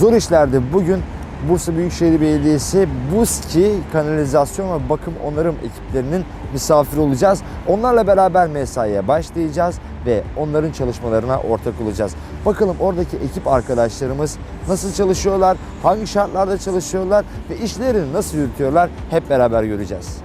zor işlerdi. Bugün Bursa Büyükşehir Belediyesi BUSKİ kanalizasyon ve bakım onarım ekiplerinin misafiri olacağız. Onlarla beraber mesaiye başlayacağız ve onların çalışmalarına ortak olacağız. Bakalım oradaki ekip arkadaşlarımız nasıl çalışıyorlar, hangi şartlarda çalışıyorlar ve işlerini nasıl yürütüyorlar hep beraber göreceğiz.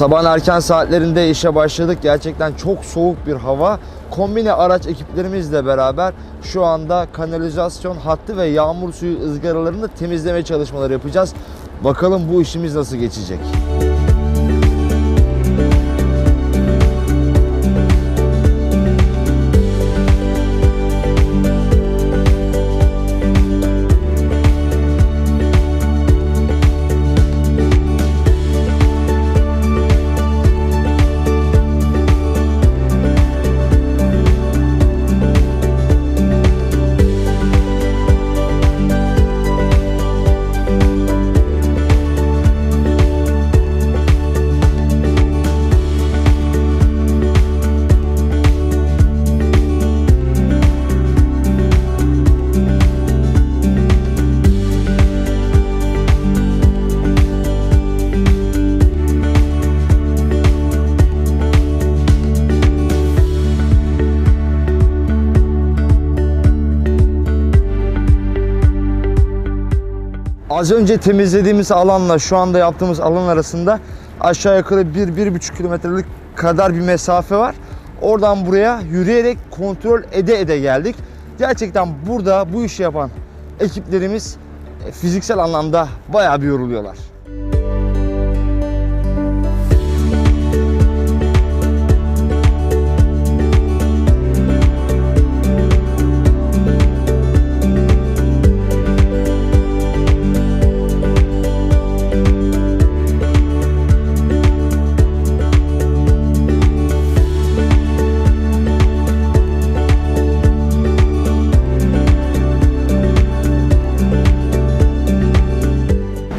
Sabahın erken saatlerinde işe başladık. Gerçekten çok soğuk bir hava. Kombine araç ekiplerimizle beraber şu anda kanalizasyon hattı ve yağmur suyu ızgaralarını temizleme çalışmaları yapacağız. Bakalım bu işimiz nasıl geçecek. Az önce temizlediğimiz alanla şu anda yaptığımız alan arasında aşağı yukarı 1-1,5 kilometrelik kadar bir mesafe var. Oradan buraya yürüyerek kontrol ede ede geldik. Gerçekten burada bu işi yapan ekiplerimiz e, fiziksel anlamda bayağı bir yoruluyorlar.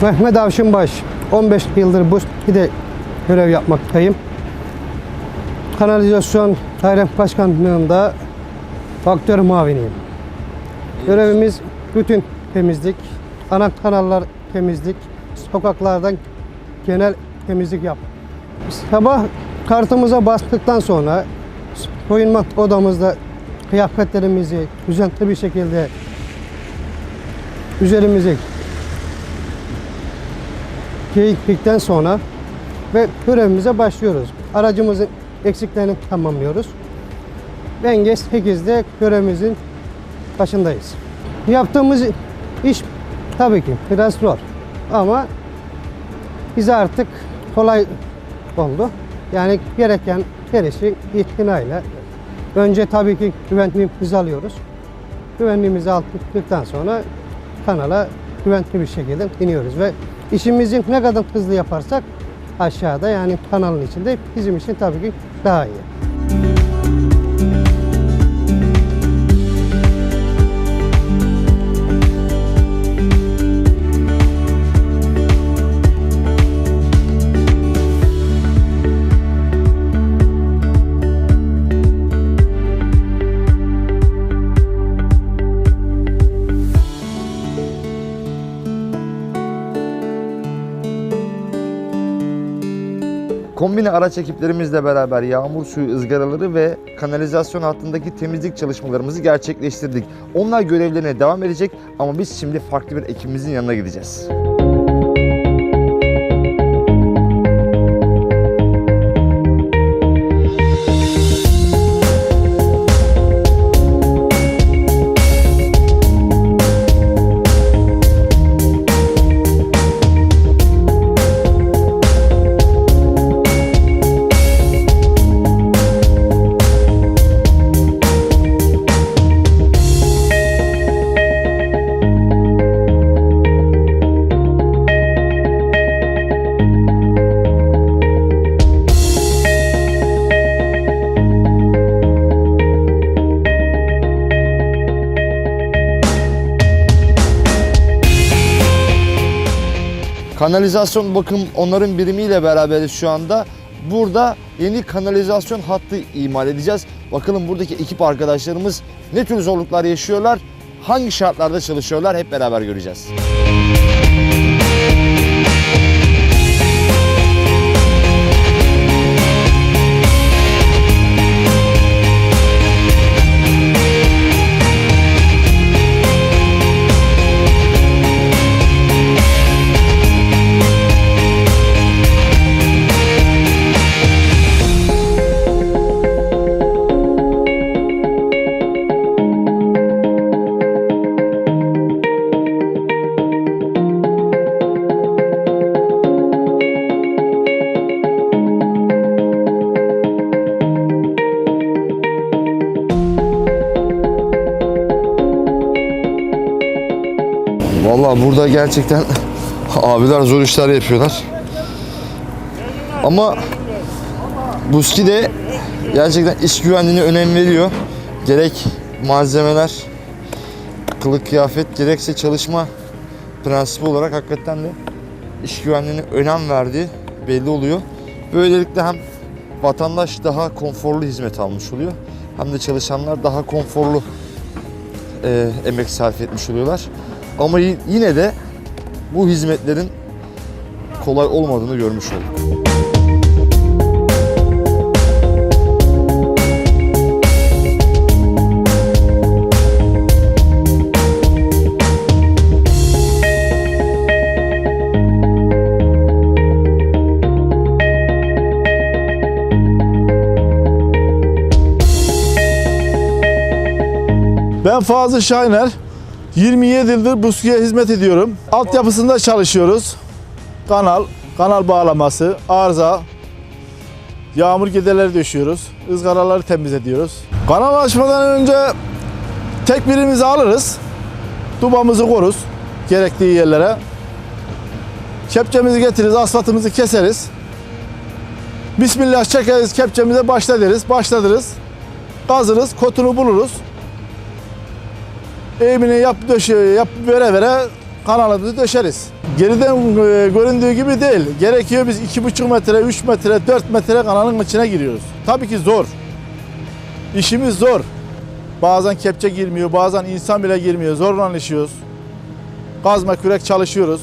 Mehmet Avşinbaş, 15 yıldır bu de görev yapmaktayım. Kanalizasyon daire başkanlığında faktör muaviniyim. Görevimiz bütün temizlik, ana kanallar temizlik, sokaklardan genel temizlik yap. Sabah kartımıza bastıktan sonra soyunma odamızda kıyafetlerimizi düzenli bir şekilde üzerimizi giyiktikten sonra ve görevimize başlıyoruz. Aracımızın eksiklerini tamamlıyoruz. Denge 8'de görevimizin başındayız. Yaptığımız iş tabii ki biraz zor ama bize artık kolay oldu. Yani gereken her işi itinayla önce tabii ki güvenliğimizi alıyoruz. Güvenliğimizi aldıktan sonra kanala güvenli bir şekilde iniyoruz ve işimizi ne kadar hızlı yaparsak aşağıda yani kanalın içinde bizim için tabii ki daha iyi. Kombine araç ekiplerimizle beraber yağmur suyu ızgaraları ve kanalizasyon hattındaki temizlik çalışmalarımızı gerçekleştirdik. Onlar görevlerine devam edecek ama biz şimdi farklı bir ekibimizin yanına gideceğiz. Kanalizasyon bakım onların birimiyle beraberiz şu anda. Burada yeni kanalizasyon hattı imal edeceğiz. Bakalım buradaki ekip arkadaşlarımız ne tür zorluklar yaşıyorlar, hangi şartlarda çalışıyorlar hep beraber göreceğiz. Burada gerçekten abiler zor işler yapıyorlar. Ama Buski de gerçekten iş güvenliğine önem veriyor. Gerek malzemeler, kılık kıyafet gerekse çalışma prensibi olarak hakikaten de iş güvenliğine önem verdiği belli oluyor. Böylelikle hem vatandaş daha konforlu hizmet almış oluyor hem de çalışanlar daha konforlu e, emek sarf etmiş oluyorlar. Ama yine de bu hizmetlerin kolay olmadığını görmüş olduk. Ben Fazıl Şahiner. 27 yıldır Buski'ye hizmet ediyorum. Altyapısında çalışıyoruz. Kanal, kanal bağlaması, arıza, yağmur giderleri döşüyoruz. ızgaraları temizliyoruz. Kanal açmadan önce tekbirimizi alırız. Dubamızı koruz gerektiği yerlere. Kepçemizi getiririz, asfaltımızı keseriz. Bismillah çekeriz, kepçemize başla deriz, başladırız. Kazırız, kotunu buluruz eğimini yap döşe yap vere vere kanalımızı döşeriz. Geriden e, göründüğü gibi değil. Gerekiyor biz 2,5 metre, 3 metre, 4 metre kanalın içine giriyoruz. Tabii ki zor. İşimiz zor. Bazen kepçe girmiyor, bazen insan bile girmiyor. Zorla işiyoruz. Kazma kürek çalışıyoruz.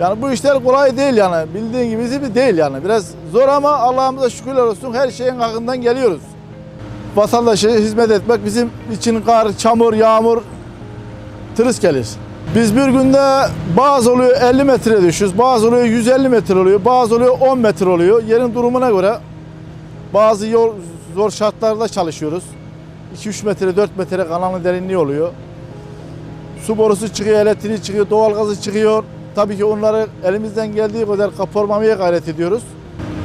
Yani bu işler kolay değil yani. Bildiğin gibi değil yani. Biraz zor ama Allah'ımıza şükürler olsun her şeyin hakkından geliyoruz vatandaşa hizmet etmek bizim için kar, çamur, yağmur tırıs gelir. Biz bir günde bazı oluyor 50 metre düşüyoruz, bazı oluyor 150 metre oluyor, bazı oluyor 10 metre oluyor. Yerin durumuna göre bazı yol, zor şartlarda çalışıyoruz. 2-3 metre, 4 metre kanalın derinliği oluyor. Su borusu çıkıyor, elektriği çıkıyor, doğalgazı çıkıyor. Tabii ki onları elimizden geldiği kadar kapormamaya gayret ediyoruz.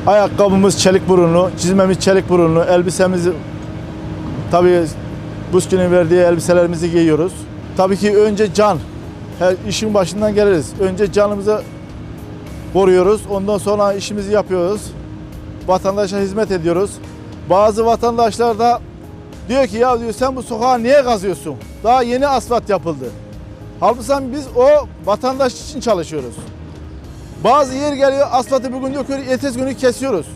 Ayakkabımız çelik burunlu, çizmemiz çelik burunlu, elbisemiz Tabii Buski'nin verdiği elbiselerimizi giyiyoruz. Tabii ki önce can. Her işin başından geliriz. Önce canımızı koruyoruz. Ondan sonra işimizi yapıyoruz. Vatandaşa hizmet ediyoruz. Bazı vatandaşlar da diyor ki ya diyor sen bu sokağı niye kazıyorsun? Daha yeni asfalt yapıldı. Halbuki biz o vatandaş için çalışıyoruz. Bazı yer geliyor asfaltı bugün döküyor, ertesi günü kesiyoruz.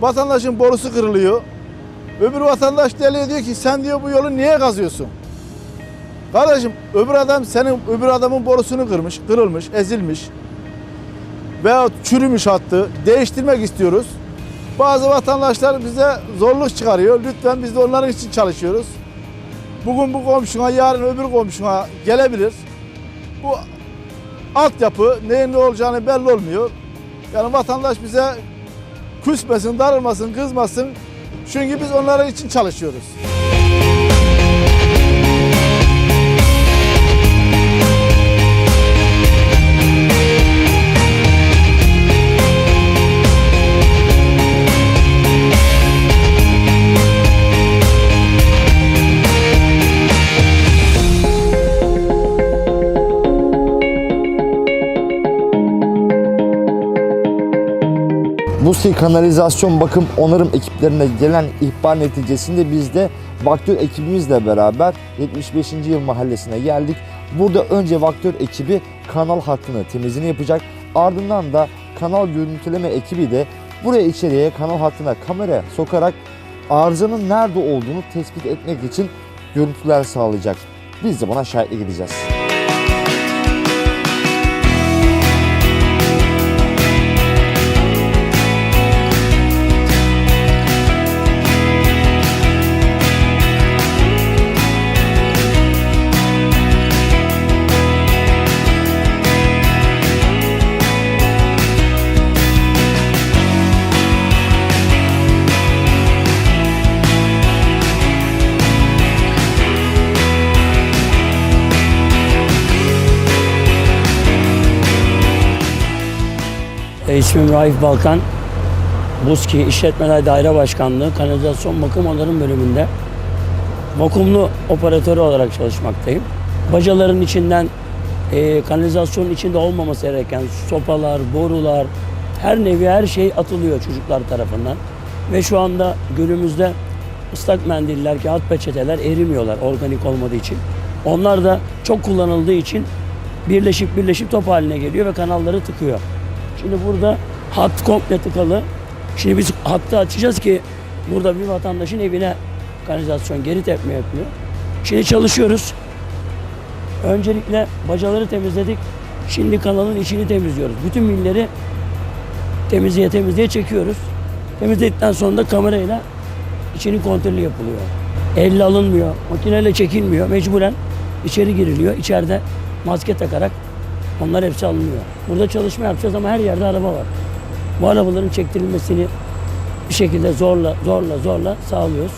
Vatandaşın borusu kırılıyor. Öbür vatandaş deliye diyor ki sen diyor bu yolu niye kazıyorsun? Kardeşim öbür adam senin öbür adamın borusunu kırmış, kırılmış, ezilmiş veya çürümüş hattı değiştirmek istiyoruz. Bazı vatandaşlar bize zorluk çıkarıyor. Lütfen biz de onların için çalışıyoruz. Bugün bu komşuna, yarın öbür komşuna gelebilir. Bu altyapı neyin ne olacağını belli olmuyor. Yani vatandaş bize küsmesin, darılmasın, kızmasın. Çünkü biz onlara için çalışıyoruz. Busi kanalizasyon bakım onarım ekiplerine gelen ihbar neticesinde biz de Vaktör ekibimizle beraber 75. yıl mahallesine geldik. Burada önce Vaktör ekibi kanal hattını temizliğini yapacak. Ardından da kanal görüntüleme ekibi de buraya içeriye kanal hattına kamera sokarak arızanın nerede olduğunu tespit etmek için görüntüler sağlayacak. Biz de buna şahitlik edeceğiz. E, İsmim Raif Balkan. Buzki İşletmeler Daire Başkanlığı Kanalizasyon Bakım Onarım Bölümünde vakumlu operatörü olarak çalışmaktayım. Bacaların içinden e, kanalizasyonun içinde olmaması gereken sopalar, borular, her nevi her şey atılıyor çocuklar tarafından. Ve şu anda gölümüzde ıslak mendiller, kağıt peçeteler erimiyorlar organik olmadığı için. Onlar da çok kullanıldığı için birleşip birleşip top haline geliyor ve kanalları tıkıyor. Şimdi burada hat komple tıkalı. Şimdi biz hattı açacağız ki burada bir vatandaşın evine kanalizasyon geri tepme yapıyor. Şimdi çalışıyoruz. Öncelikle bacaları temizledik. Şimdi kanalın içini temizliyoruz. Bütün milleri temizliğe temizliğe çekiyoruz. Temizledikten sonra da kamerayla içinin kontrolü yapılıyor. Elle alınmıyor, makineyle çekilmiyor. Mecburen içeri giriliyor. İçeride maske takarak onlar hepsi alınıyor. Burada çalışma yapacağız ama her yerde araba var. Bu arabaların çektirilmesini bir şekilde zorla zorla zorla sağlıyoruz.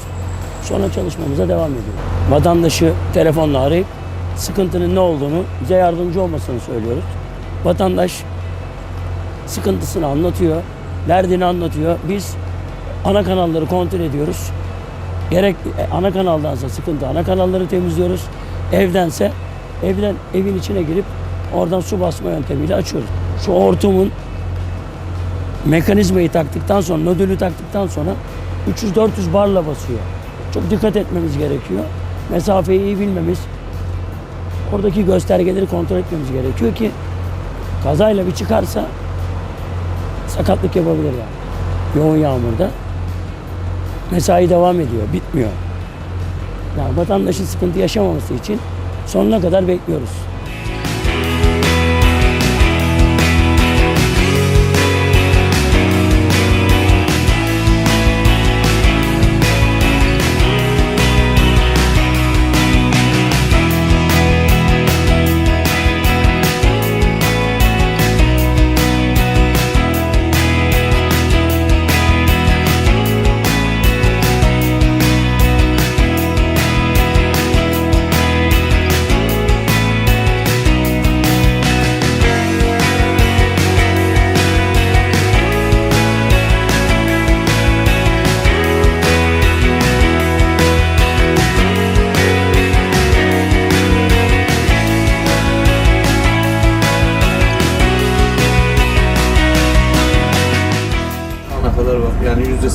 Sonra çalışmamıza devam ediyoruz. Vatandaşı telefonla arayıp sıkıntının ne olduğunu bize yardımcı olmasını söylüyoruz. Vatandaş sıkıntısını anlatıyor, derdini anlatıyor. Biz ana kanalları kontrol ediyoruz. Gerek e, ana kanaldansa sıkıntı ana kanalları temizliyoruz. Evdense evden evin içine girip oradan su basma yöntemiyle açıyoruz. Şu hortumun mekanizmayı taktıktan sonra, nodülü taktıktan sonra 300-400 barla basıyor. Çok dikkat etmemiz gerekiyor. Mesafeyi iyi bilmemiz, oradaki göstergeleri kontrol etmemiz gerekiyor ki kazayla bir çıkarsa sakatlık yapabilir yani. Yoğun yağmurda. Mesai devam ediyor, bitmiyor. Yani vatandaşın sıkıntı yaşamaması için sonuna kadar bekliyoruz.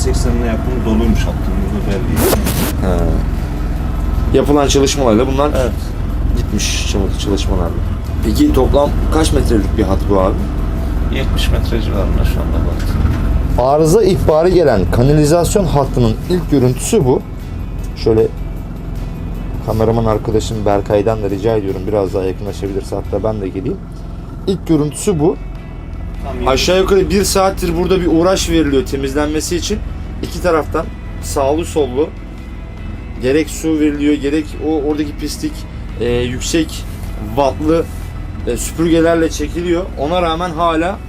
%80'ine yakın doluymuş hattımızda belli. He. Yapılan çalışmalarla bunlar Evet. gitmiş çal- çalışmalarla. Peki toplam kaç metrelik bir hat bu abi? 70 metre civarında şu anda baktım. Arıza ihbarı gelen kanalizasyon hattının ilk görüntüsü bu. Şöyle kameraman arkadaşım Berkay'dan da rica ediyorum biraz daha yakınlaşabilirse hatta ben de geleyim. İlk görüntüsü bu. Aşağı yukarı bir saattir burada bir uğraş veriliyor temizlenmesi için. İki taraftan sağlı sollu gerek su veriliyor gerek o oradaki pislik e, yüksek wattlı e, süpürgelerle çekiliyor. Ona rağmen hala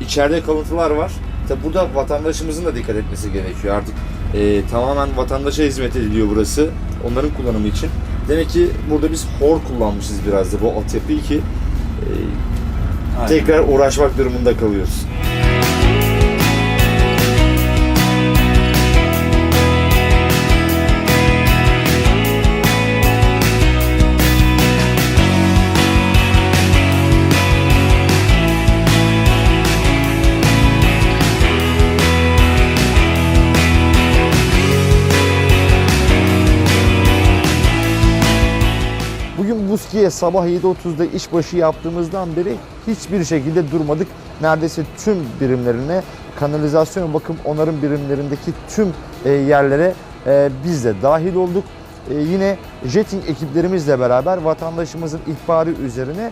içeride kalıntılar var. Tabi burada vatandaşımızın da dikkat etmesi gerekiyor. Artık e, tamamen vatandaşa hizmet ediliyor burası. Onların kullanımı için. Demek ki burada biz hor kullanmışız biraz da bu altyapıyı ki e, Aynen. tekrar uğraşmak durumunda kalıyoruz. Buski'ye sabah 7.30'da işbaşı yaptığımızdan beri hiçbir şekilde durmadık. Neredeyse tüm birimlerine, kanalizasyon bakım onarım birimlerindeki tüm e, yerlere e, biz de dahil olduk. E, yine jetting ekiplerimizle beraber vatandaşımızın ihbarı üzerine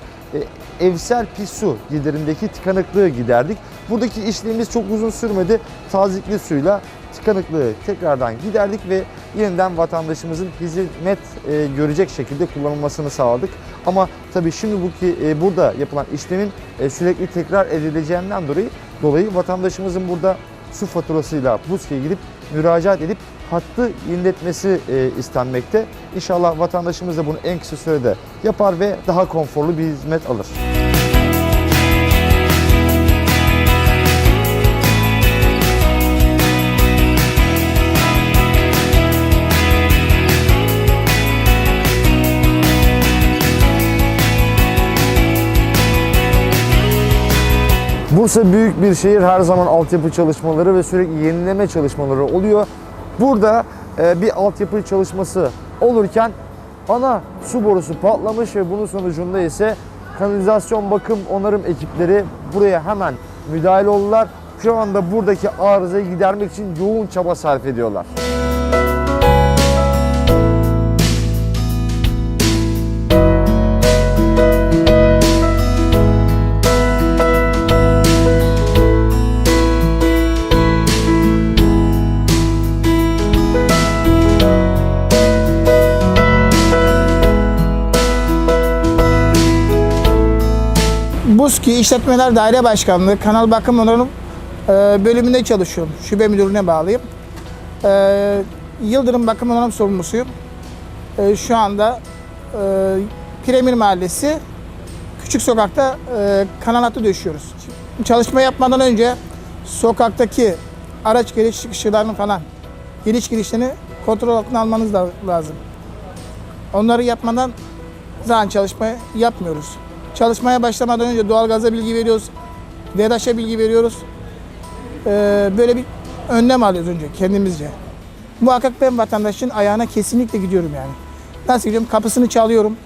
evsel pis su giderindeki tıkanıklığı giderdik. Buradaki işlemimiz çok uzun sürmedi. Tazikli suyla tıkanıklığı tekrardan giderdik ve yeniden vatandaşımızın hizmet e, görecek şekilde kullanılmasını sağladık. Ama tabii şimdi bu ki e, burada yapılan işlemin e, sürekli tekrar edileceğinden dolayı dolayı vatandaşımızın burada su faturasıyla BUSK'e gidip müracaat edip hattı yeniletmesi e, istenmekte. İnşallah vatandaşımız da bunu en kısa sürede yapar ve daha konforlu bir hizmet alır. Bursa büyük bir şehir. Her zaman altyapı çalışmaları ve sürekli yenileme çalışmaları oluyor. Burada e, bir altyapı çalışması olurken ana su borusu patlamış ve bunun sonucunda ise kanalizasyon bakım onarım ekipleri buraya hemen müdahale oldular. Şu anda buradaki arızayı gidermek için yoğun çaba sarf ediyorlar. Buzki İşletmeler Daire Başkanlığı Kanal Bakım Onarım e, bölümünde çalışıyorum. Şube müdürlüğüne bağlıyım. E, Yıldırım Bakım Onarım sorumlusuyum. E, şu anda e, Piremir Mahallesi Küçük Sokak'ta e, kanal hattı döşüyoruz. Çalışma yapmadan önce sokaktaki araç giriş çıkışlarını falan giriş girişlerini kontrol altına almanız lazım. Onları yapmadan zaten çalışma yapmıyoruz. Çalışmaya başlamadan önce doğalgaza bilgi veriyoruz. VEDAŞ'a bilgi veriyoruz. Ee, böyle bir önlem alıyoruz önce kendimizce. Muhakkak ben vatandaşın ayağına kesinlikle gidiyorum yani. Nasıl gidiyorum? Kapısını çalıyorum.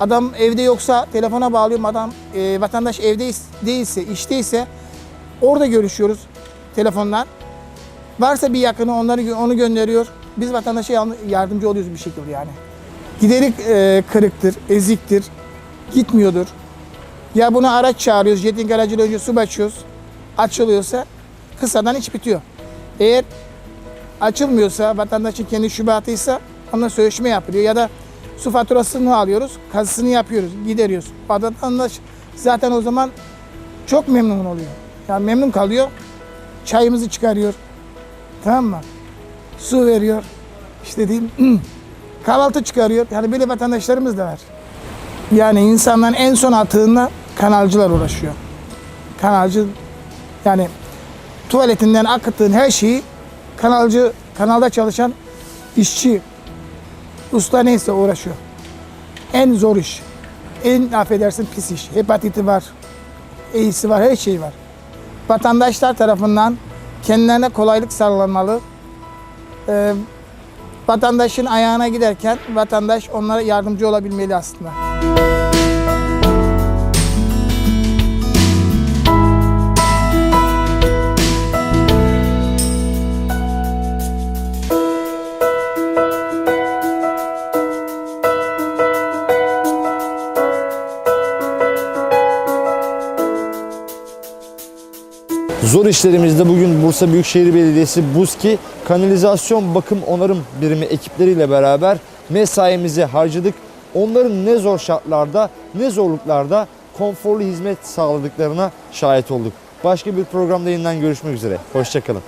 Adam evde yoksa telefona bağlıyorum. Adam e, vatandaş evde değilse, işteyse orada görüşüyoruz telefondan. Varsa bir yakını onları onu gönderiyor. Biz vatandaşa yardımcı oluyoruz bir şekilde yani. Giderik e, kırıktır, eziktir, gitmiyordur. Ya bunu araç çağırıyoruz, jetting aracıyla önce su açıyoruz. Açılıyorsa kısadan iç bitiyor. Eğer açılmıyorsa, vatandaşın kendi şubatıysa onunla sözleşme yapılıyor. Ya da su faturasını alıyoruz, kazısını yapıyoruz, gideriyoruz. Vatandaş zaten o zaman çok memnun oluyor. Yani memnun kalıyor, çayımızı çıkarıyor. Tamam mı? Su veriyor. İşte diyeyim kahvaltı çıkarıyor. Yani böyle vatandaşlarımız da var. Yani insanların en son atığında kanalcılar uğraşıyor. Kanalcı yani tuvaletinden akıttığın her şeyi kanalcı, kanalda çalışan işçi, usta neyse uğraşıyor. En zor iş. En affedersin pis iş. Hepatiti var, eğisi var, her şey var. Vatandaşlar tarafından kendilerine kolaylık sağlanmalı. Ee, vatandaşın ayağına giderken vatandaş onlara yardımcı olabilmeli aslında. Zor işlerimizde bugün Bursa Büyükşehir Belediyesi Buzki kanalizasyon bakım onarım birimi ekipleriyle beraber mesaimizi harcadık. Onların ne zor şartlarda ne zorluklarda konforlu hizmet sağladıklarına şahit olduk. Başka bir programda yeniden görüşmek üzere. Hoşçakalın.